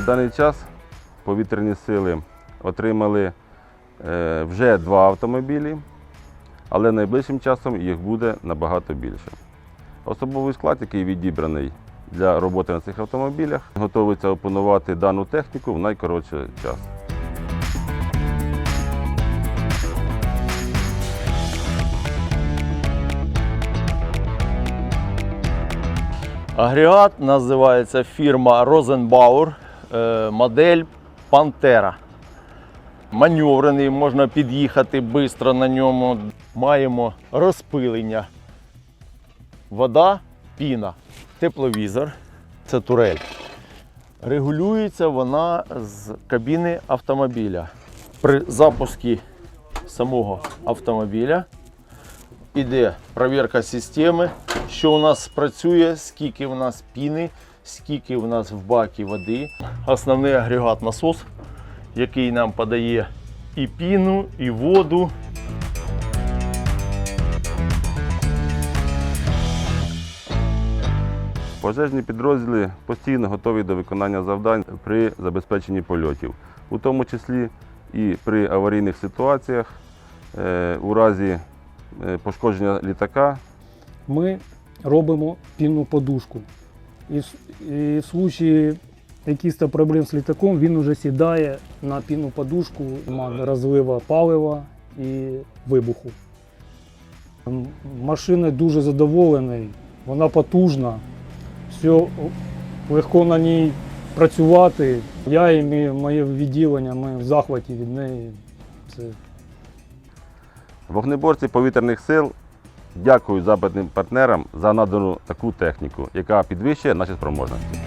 даний час повітряні сили отримали е, вже два автомобілі, але найближчим часом їх буде набагато більше. Особовий склад, який відібраний для роботи на цих автомобілях, готовиться опанувати дану техніку в найкоротший час. Агрегат називається фірма е, модель Pantera. Маневрений, можна під'їхати швидко на ньому. Маємо розпилення. Вода, піна, тепловізор. Це турель. Регулюється вона з кабіни автомобіля. При запуску самого автомобіля іде перевірка системи, що у нас працює, скільки у нас піни, скільки у нас в бакі води. Основний агрегат насос, який нам подає і піну, і воду. Пожежні підрозділи постійно готові до виконання завдань при забезпеченні польотів, у тому числі і при аварійних ситуаціях, е, у разі е, пошкодження літака ми робимо пінну подушку. І, в- і в случаї якихось проблем з літаком він вже сідає на пінну подушку, немає розлива палива і вибуху. Машина дуже задоволений, вона потужна, все легко на ній працювати. Я і моє відділення, ми в захваті від неї. Це Вогнеборці повітряних сил дякують западним партнерам за надану таку техніку, яка підвищує наші спроможності.